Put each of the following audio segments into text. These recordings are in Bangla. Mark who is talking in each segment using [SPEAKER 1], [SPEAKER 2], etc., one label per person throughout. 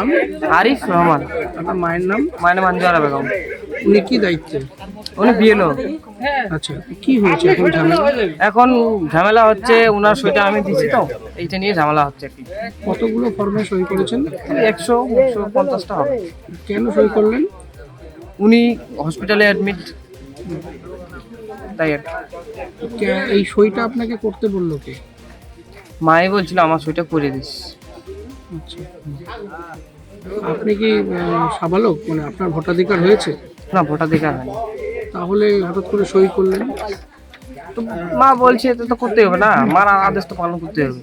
[SPEAKER 1] নাম?
[SPEAKER 2] আরিফ রহমান।
[SPEAKER 1] আপনার মায়ের নাম?
[SPEAKER 2] মানে মঞ্জুয়ারা বেগম।
[SPEAKER 1] উনি কি দায়িত্বে?
[SPEAKER 2] উনি বিয়েলো
[SPEAKER 1] আচ্ছা কি হয়েছে এখন ঝামেলা?
[SPEAKER 2] এখন ঝামেলা হচ্ছে ওনার সইটা আমি দিচ্ছি তো এইটা নিয়ে ঝামেলা হচ্ছে কি।
[SPEAKER 1] কতগুলো ফর্মে সই করেছেন?
[SPEAKER 2] একশো একশো পঞ্চাশটা হবে।
[SPEAKER 1] কেন সই করলেন?
[SPEAKER 2] উনি হসপিটালে অ্যাডমিট তাই কে-
[SPEAKER 1] এই সইটা আপনাকে করতে বলল কে?
[SPEAKER 2] মায়ে বলছিল আমার সইটা করে দিস।
[SPEAKER 1] আপনি কি সাবালক? মানে আপনার ভোটাধিকার হয়েছে?
[SPEAKER 2] না ভোটাধিকার হয়নি।
[SPEAKER 1] তাহলে হঠাৎ করে সই করলেন?
[SPEAKER 2] তো মা বলছে তো তো করতে হবে না। মার আদেশ তো পালন করতে হবে।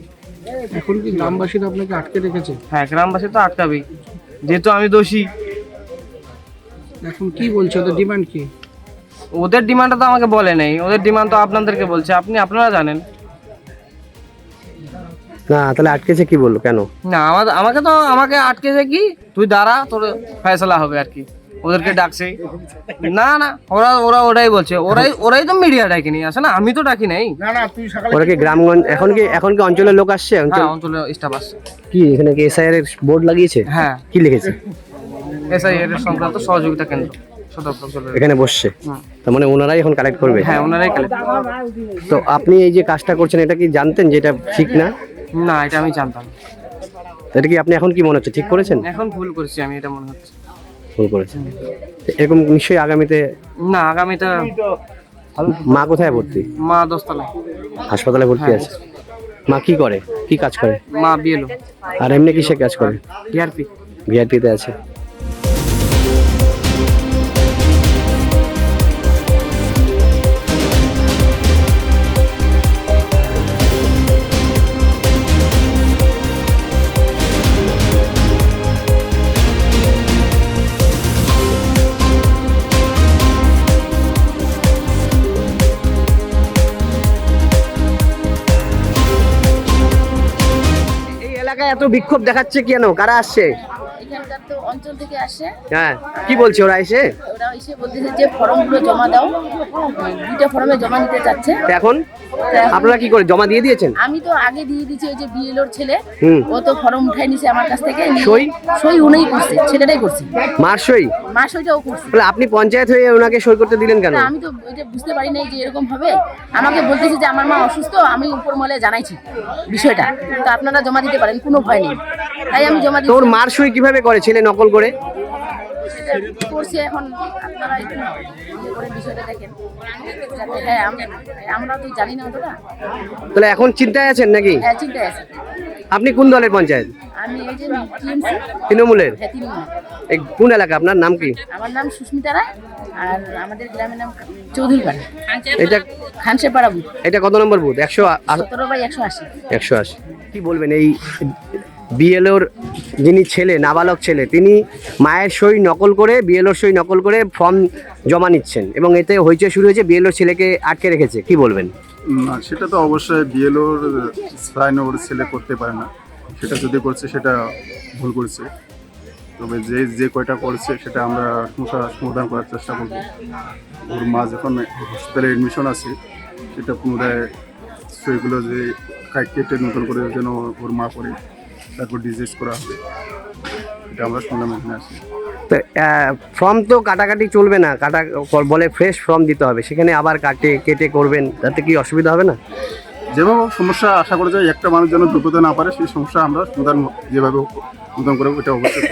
[SPEAKER 1] এখন কি গ্রামবাসীরা আপনাকে আটকে রেখেছে?
[SPEAKER 2] হ্যাঁ গ্রামবাসী তো আটকাবেই। যেহেতু আমি দোষী।
[SPEAKER 1] এখন কি বলছে? ওদের ডিমান্ড কি?
[SPEAKER 2] ওদের ডিমান্ডটা তো আমাকে বলে নেই। ওদের ডিমান্ড তো আপনাদেরকে বলছে। আপনি আপনারা জানেন।
[SPEAKER 3] না তাহলে আটকেছে কি বলল? কেন?
[SPEAKER 2] না আমাদের আমাকে তো আমাকে আটকেছে কি? তুই দাঁড়া তোর ফয়সলা হবে আর কি। ওদেরকে ডাকছে। না না ওরা ওরা ওরাই বলছে। ওরাই ওরাই তো মিডিয়া ডাকি নিয়ে আসে না? আমি তো ডাকি নাই।
[SPEAKER 3] ওরা কি গ্রামগঞ্জ এখন কি এখন কি অঞ্চলের লোক আসছে?
[SPEAKER 2] হ্যাঁ অঞ্চলে স্টাফ আসছে।
[SPEAKER 3] কি এখানে কি এসআইআর এর বোর্ড লাগিয়েছে?
[SPEAKER 2] হ্যাঁ।
[SPEAKER 3] কি লিখেছে?
[SPEAKER 2] এসআই এর সংক্রান্ত সহযোগিতা কেন্দ্র
[SPEAKER 3] এখানে বসছে। তার মানে ওনারাই এখন কালেক্ট করবে?
[SPEAKER 2] হ্যাঁ ওনারাই কালে
[SPEAKER 3] তো আপনি এই যে কাজটা করছেন এটা কি জানতেন যে এটা ঠিক না?
[SPEAKER 2] না এটা আমি জানতাম।
[SPEAKER 3] এটা কি আপনি এখন কি মনে হচ্ছে? ঠিক করেছেন?
[SPEAKER 2] এখন ভুল করেছি আমি এটা মনে হচ্ছে।
[SPEAKER 3] ভুল করেছেন। এরকম নিশ্চয়ই আগামীতে
[SPEAKER 2] না আগামীতে
[SPEAKER 3] মা কোথায় ভর্তি?
[SPEAKER 2] মা দশতলায়।
[SPEAKER 3] হাসপাতালে ভর্তি আছে। মা কি করে? কি কাজ করে?
[SPEAKER 2] মা বিয়েলো
[SPEAKER 3] আর এমনি কিসে কাজ করে?
[SPEAKER 2] বিআরপি
[SPEAKER 3] বিআরপিতে আছে। এলাকায় এত বিক্ষোভ দেখাচ্ছে কেন? কারা আসছে?
[SPEAKER 4] এখানকার তো অঞ্চল থেকে আসে।
[SPEAKER 3] হ্যাঁ কি বলছে ওরা এসে?
[SPEAKER 4] ওরা এসে বলতেছে যে ফর্মগুলো জমা দাও। দুইটা ফর্মে জমা নিতে চাচ্ছে।
[SPEAKER 3] এখন? আপনারা কি করে জমা দিয়ে দিয়েছেন?
[SPEAKER 4] আমি তো আগে দিয়ে দিয়েছি ওই যে বিএলওর ছেলে।
[SPEAKER 3] হুম।
[SPEAKER 4] ও তো ফর্ম উঠাই নিছে আমার কাছ থেকে।
[SPEAKER 3] সই?
[SPEAKER 4] সই উনিই করছে ছেলেটাই করছে।
[SPEAKER 3] মার্সই
[SPEAKER 4] মা সইটাও করছে।
[SPEAKER 3] তাহলে আপনি পঞ্চায়েত হয়ে ওনাকে সই করতে দিলেন কেন?
[SPEAKER 4] আমি তো ওইটা বুঝতে পারি নাই যে এরকম হবে। আমাকে বলতেছে যে আমার মা অসুস্থ আমি উপর মলে জানাইছি বিষয়টা। তো আপনারা জমা দিতে পারেন কোনো ভয় নেই। তাই আমি জমা
[SPEAKER 3] দিই
[SPEAKER 4] তোর
[SPEAKER 3] মার সই কীভাবে করে ছেলে নকল করে?
[SPEAKER 4] করছে এখন আপনারা একটু করে বিষয়টা দেখেন। যাতে হ্যাঁ আমরা তো জানি না অতটা।
[SPEAKER 3] তাহলে এখন চিন্তায় আছেন নাকি?
[SPEAKER 4] হ্যাঁ চিন্তায় আছে।
[SPEAKER 3] আপনি কোন দলের পঞ্চায়েত?
[SPEAKER 4] আমি এই যে টিএমসি
[SPEAKER 3] তৃণমূলের?
[SPEAKER 4] হ্যাঁ
[SPEAKER 3] এই কোন এলাকা? আপনার নাম কি?
[SPEAKER 4] আমার নাম সুস্মিতা রায় আর আমাদের গ্রামের নাম চৌধুরী পাড়া
[SPEAKER 3] এটা
[SPEAKER 4] খানসে পাড়া বুথ।
[SPEAKER 3] এটা কত নম্বর বুথ? একশো
[SPEAKER 4] সতেরো বাই একশো আশি।
[SPEAKER 3] একশো আশি। কি বলবেন এই বিএলওর যিনি ছেলে নাবালক ছেলে তিনি মায়ের সই নকল করে বিএলওর সই নকল করে ফর্ম জমা নিচ্ছেন এবং এতে হইচই শুরু হয়েছে বিএলওর ছেলেকে আটকে রেখেছে। কি বলবেন?
[SPEAKER 5] না, সেটা তো অবশ্যই বিএলওর সাইন ওর ছেলে করতে পারে না। সেটা যদি করছে, সেটা ভুল করছে। তবে যে যে কয়টা করছে, সেটা আমরা সমাধান করার চেষ্টা করব। ওর মা যখন হসপিটালে এডমিশন আছে, সেটা পুনরায় সেগুলো যে কেটে নতুন করে যেন ওর মা করে, তারপর ডিজিজ করা হবে, এটা আমরা শুনলাম এখানে আসি
[SPEAKER 3] ফর্ম তো কাটাকাটি চলবে না, কাটা, বলে ফ্রেশ ফর্ম দিতে হবে, সেখানে আবার কাটে, কেটে করবেন, তাতে কি অসুবিধা হবে না?
[SPEAKER 5] যেভাবে সমস্যা আশা করা যায়, একটা মানুষ যেন ঢুকতে না পারে, সেই সমস্যা আমরা সমাধান যেভাবে নতুন করে ওটা অবশ্যই।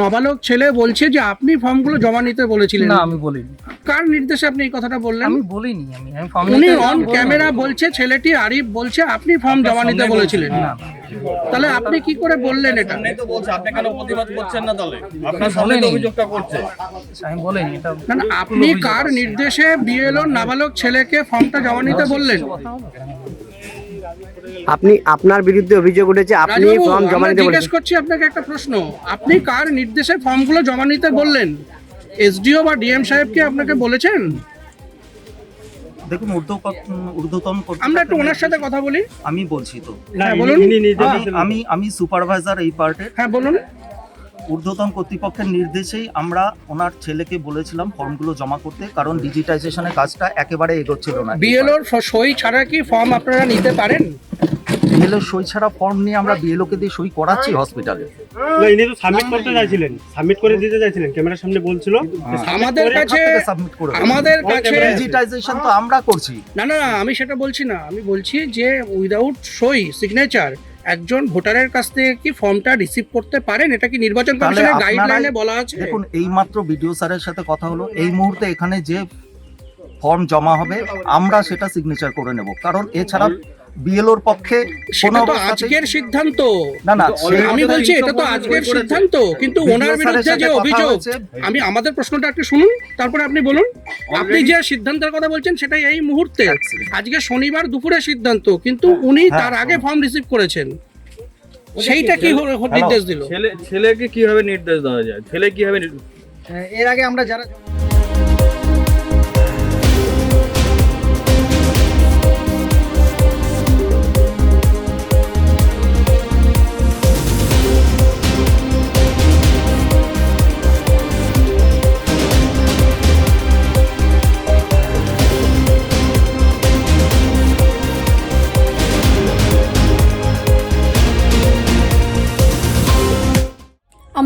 [SPEAKER 1] নবালক ছেলে বলছে যে আপনি ফর্মগুলো জমা নিতে বলেছিলেন।
[SPEAKER 2] না আমি বলিনি।
[SPEAKER 1] কার নির্দেশে আপনি এই কথাটা বললেন?
[SPEAKER 2] আমি বলিনি আমি আমি ফর্ম
[SPEAKER 1] উনি অন ক্যামেরা বলছে ছেলেটি আরিফ বলছে আপনি ফর্ম জমা নিতে বলেছিলেন।
[SPEAKER 2] না।
[SPEAKER 1] তাহলে আপনি কি করে বললেন এটা?
[SPEAKER 6] সামনেই তো বলছে আপনি কেন প্রতিবাদ করছেন না তাহলে? আপনার সামনে তো অভিযোগটা করছে।
[SPEAKER 2] আমি বলিনি এটা
[SPEAKER 1] না না, আপনি কার নির্দেশে বিএলওর নাবালক ছেলেকে ফর্মটা জমা নিতে বললেন?
[SPEAKER 3] আপনি আপনার বিরুদ্ধে অভিযোগ উঠেছে আপনি ফর্ম জমা নিতে
[SPEAKER 1] জিজ্ঞেস
[SPEAKER 3] বলেছেন
[SPEAKER 1] করছি আপনাকে একটা প্রশ্ন। আপনি কার নির্দেশে ফর্মগুলো জমা নিতে বললেন? এসডিও বা ডিএম সাহেবকে আপনাকে বলেছেন?
[SPEAKER 7] দেখুন ঊর্ধ্ব ঊর্ধ্বতন
[SPEAKER 1] আমরা একটু ওনার সাথে কথা বলি।
[SPEAKER 7] আমি বলছি তো।
[SPEAKER 1] হ্যাঁ বলুন।
[SPEAKER 7] আমি আমি আমি সুপারভাইজার এই পার্টে
[SPEAKER 1] হ্যাঁ বলুন।
[SPEAKER 7] ঊর্ধ্বতন কর্তৃপক্ষের নির্দেশেই আমরা ওনার ছেলেকে বলেছিলাম ফর্মগুলো জমা করতে কারণ ডিজিটাইজেশনের কাজটা একেবারে এগোচ্ছিল না
[SPEAKER 1] বিএলওর সই ছাড়া কি ফর্ম আপনারা নিতে পারেন?
[SPEAKER 7] বিএলও সই ছাড়া ফর্ম নিয়ে আমরা বিএলওকে দিয়ে সই করাচ্ছি হসপিটালে
[SPEAKER 8] না ইনি তো সাবমিট করতে চাইছিলেন। সাবমিট করে দিতে চাইছিলেন ক্যামেরার সামনে বলছিল।
[SPEAKER 1] আমাদের কাছে
[SPEAKER 7] সাবমিট করে
[SPEAKER 1] আমাদের কাছে
[SPEAKER 7] ডিজিটাইজেশন তো আমরা করছি।
[SPEAKER 1] না না না, আমি সেটা বলছি না। আমি বলছি যে উইদাউট সই সিগনেচার একজন ভোটারের কাছ থেকে কি ফর্মটা রিসিভ করতে পারেন? এটা কি নির্বাচন কমিশনের গাইডলাইনে বলা আছে?
[SPEAKER 7] দেখুন এই মাত্র বিডিও স্যারের সাথে কথা হলো। এই মুহূর্তে এখানে যে ফর্ম জমা হবে আমরা সেটা সিগনেচার করে নেব। কারণ এছাড়া বিএলওর পক্ষে
[SPEAKER 1] সেটা তো আজকের সিদ্ধান্ত।
[SPEAKER 7] না না
[SPEAKER 1] আমি বলছি এটা তো আজকের সিদ্ধান্ত। কিন্তু ওনার বিরুদ্ধে যে অভিযোগ আমি আমাদের প্রশ্নটা একটু শুনুন তারপরে আপনি বলুন। আপনি যে সিদ্ধান্তের কথা বলছেন সেটাই এই মুহূর্তে। আজকে শনিবার দুপুরে সিদ্ধান্ত কিন্তু উনি
[SPEAKER 7] হ্যাঁ,
[SPEAKER 1] তার আগে ফর্ম রিসিভ করেছেন। সেইটা কি নির্দেশ দিল?
[SPEAKER 6] ছেলে ছেলেকে কীভাবে নির্দেশ দেওয়া যায়? ছেলে কীভাবে
[SPEAKER 2] এর আগে আমরা যারা